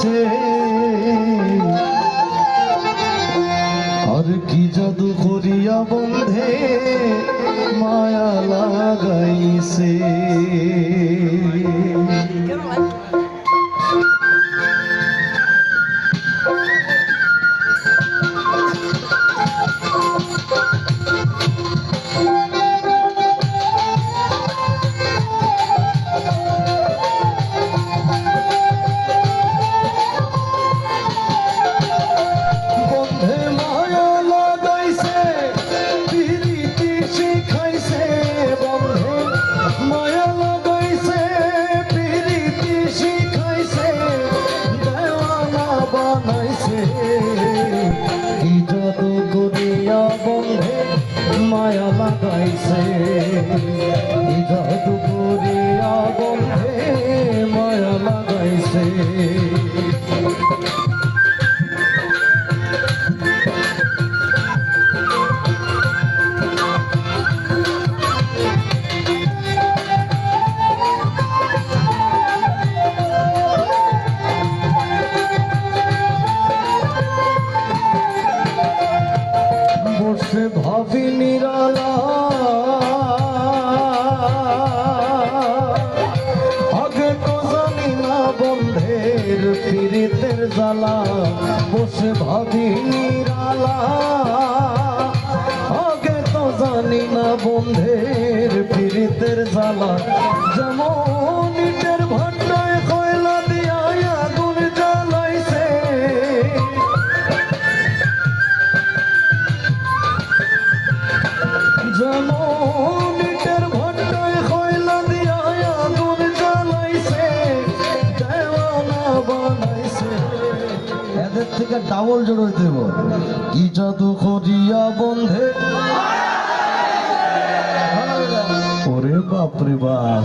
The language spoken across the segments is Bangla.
আছে। আর কি জাদু করিয়া বন্ধে মায়া লাগাইছে। বসে ভাবি নিরালা। আগে তো জানি না বন্ধের পীড়িতের জ্বালা। বসে ভাবি নিরালা। আগে তো জানি না বন্ধের পীড়িতের জ্বালা। যেমন থেকে ডাবল জোর দেব। কি জাদু করিয়া বন্ধে? ওরে বাপরে বাপ।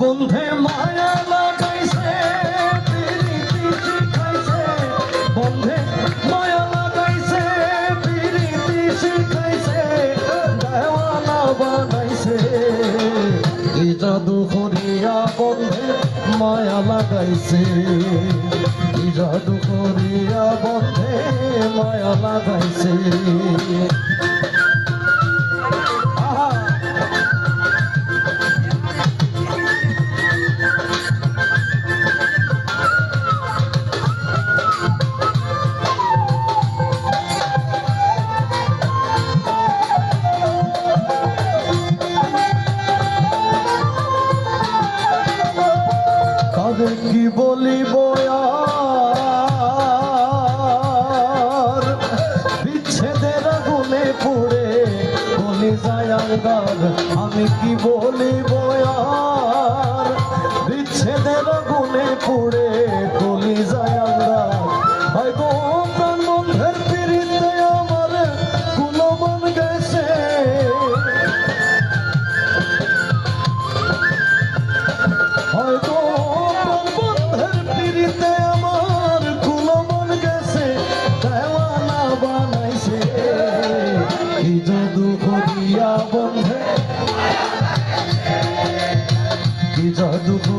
বন্ধে মায়া লাগাইছে বন্ধে মায়া লাগাইছে জাদু করিয়া বন্ধে মায়া লাগাইছে। জাদু করিয়া বন্ধে মায়া লাগাইছে। কি বলিব আর বলি যায় গান আমি কি বলি বয়ার বিচ্ছেদের গুনে পুড়ে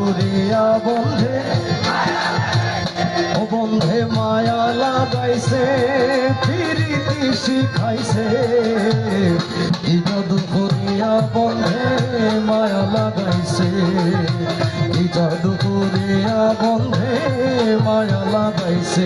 জাদু বন্ধে। ও বন্ধে, মায়া লাগাইছে ফিরিতি শিখাইছে। জাদু করিয়া বন্ধে, মায়া লাগাইছে। জাদু করিয়া বন্ধে, মায়া লাগাইছে।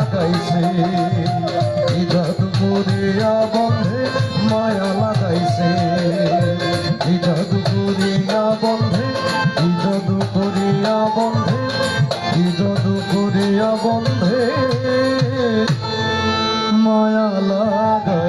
লাগাইছে। ইজাদ করিয়া বন্ধে মায়া লাগাইছে। ইজাদ করিয়া বন্ধে ইজাদ করিয়া বন্ধে ইজাদ করিয়া বন্ধে মায়া লাগা